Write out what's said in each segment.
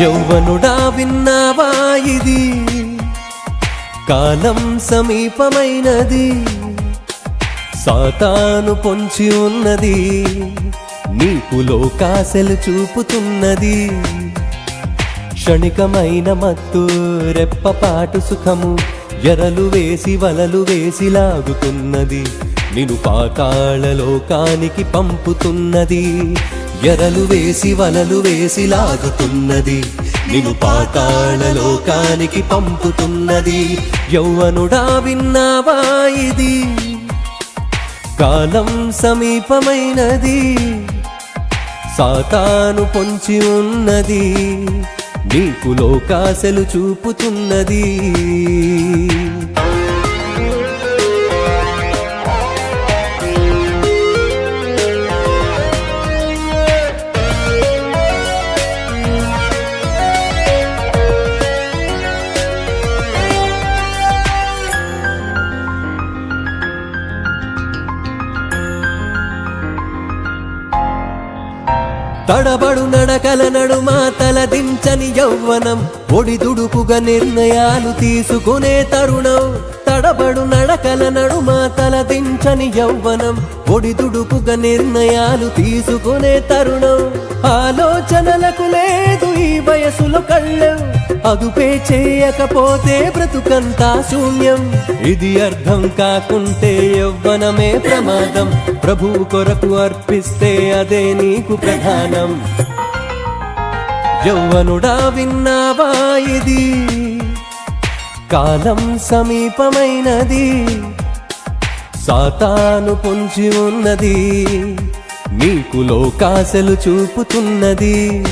యౌవనుడా విన్నావా ఇది? కాలం సమీపమైనది. సాతాను పొంచి ఉన్నది. నీకు లోకాశలు చూపుతున్నది. క్షణికమైన మత్తు రెప్పపాటు సుఖము ఎరలు వేసి వలలు వేసి లాగుతున్నది. నిను పాతాళ లోకానికి పంపుతున్నది. ఎరలు వేసి వలలు వేసి లాగుతున్నది. నిను పాతాళ లోకానికి పంపుతున్నది. యౌవనుడా విన్నావా ఇది? కాలం సమీపమైనది. సాతాను పొంచి ఉన్నది. నీకు లోకాశలు చూపుతున్నది. తడబడు నడకల నడుమ తలదించని యౌవనం. ఒడిదుడుకుగా నిర్ణయాలు తీసుకునే తరుణం. తడబడు నడకల నడుమ తలదించని యౌవనం. ఒడిదుడుకుగా నిర్ణయాలు తీసుకునే తరుణం. ఆలోచనలకు లేదు ఈ వయసులో కళ్ళం. అదుపే చేయకపోతే బ్రతుకంతా శూన్యం. ఇది అర్థం కాకుంటే యవ్వనమే ప్రమాదం. ప్రభు కొరకు అర్పిస్తే అదే నీకు ప్రధానం. యౌవనుడా విన్నావా ఇది? కాలం సమీపమైనది. సాతాను పొంచి ఉన్నది. నీకు లోకాశలు చూపుతున్నది.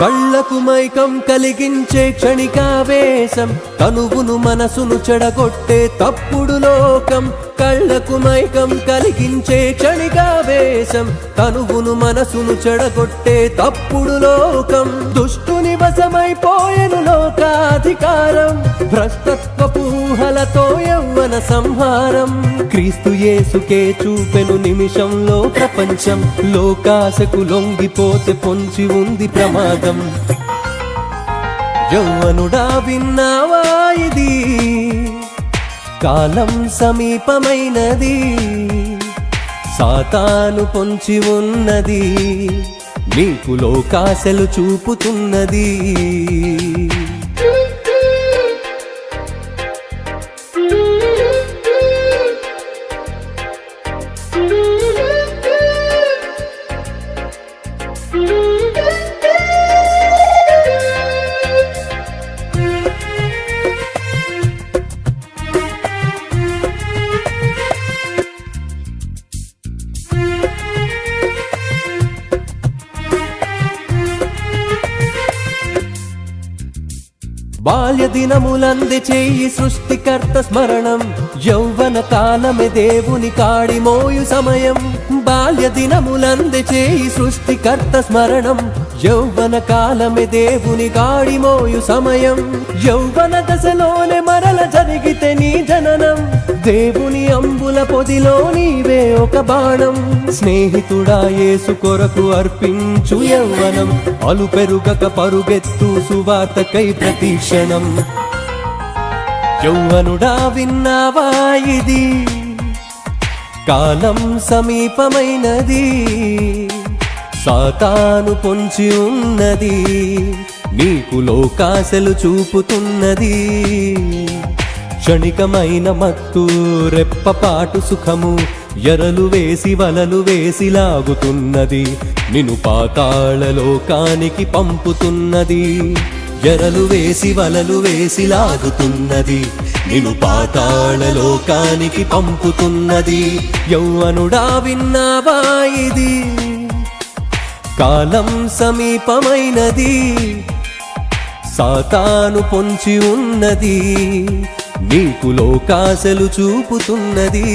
కళ్ళకు మైకం కలిగించే క్షణికావేశం తనువును మనసును చెడగొట్టే తప్పుడు లోకం కళ్ళకు మైకం కలిగించే క్షణికావేశం తనువును మనసును చెడగొట్టే తప్పుడు లోకం. దుష్టుని వశమైపోయెను లోకాధికారం భ్రష్టత్వపు జీవన సంహారం. క్రీస్తు యేసుకే చూపెను నిమిషంలో ప్రపంచం. లోకాశకు లొంగిపోతే పొంచి ఉంది ప్రమాదం. యౌవనుడా విన్నావా ఇది? కాలం సమీపమైనది. సాతాను పొంచి ఉన్నది. నీకు లోకాశలు చూపుతున్నది. బాల్య దినములంది చేయి సృష్టికర్త స్మరణం యౌవన కాలమే దేవుని కాడి మోయు సమయం. బాల్య దినములంది చేయి సృష్టికర్త స్మరణం యౌవన కాలమే దేవుని కాడి మోయు సమయం. యౌవన దశలోనే మరల జరిగితే నీ జననం. దేవుని అంబుల పొదిలో నీవే ఒక బాణం. స్నేహితుడా యేసు కొరకు అర్పించు యౌవనం అలు పెరుగక పరుగెత్తు సువార్తకై ప్రతీక్షణం. యౌవనుడా విన్నావా ఇది? కాలం సమీపమైనది. సాతాను పొంచి ఉన్నది. నీకు లోకాశలు చూపుతున్నది. క్షణికమైన మత్తు రెప్పపాటు సుఖము ఎరలు వేసి వలలు వేసి లాగుతున్నది. నిను పాతాళ లోకానికి పంపుతున్నది. ఎరలు వేసి వలలు వేసి లాగుతున్నది. నిను పాతాళ లోకానికి పంపుతున్నది. యౌవనుడా విన్నావా ఇది? కాలం సమీపమైనది. సాతాను పొంచి ఉన్నది. నీకు లోకాశలు చూపుతున్నది.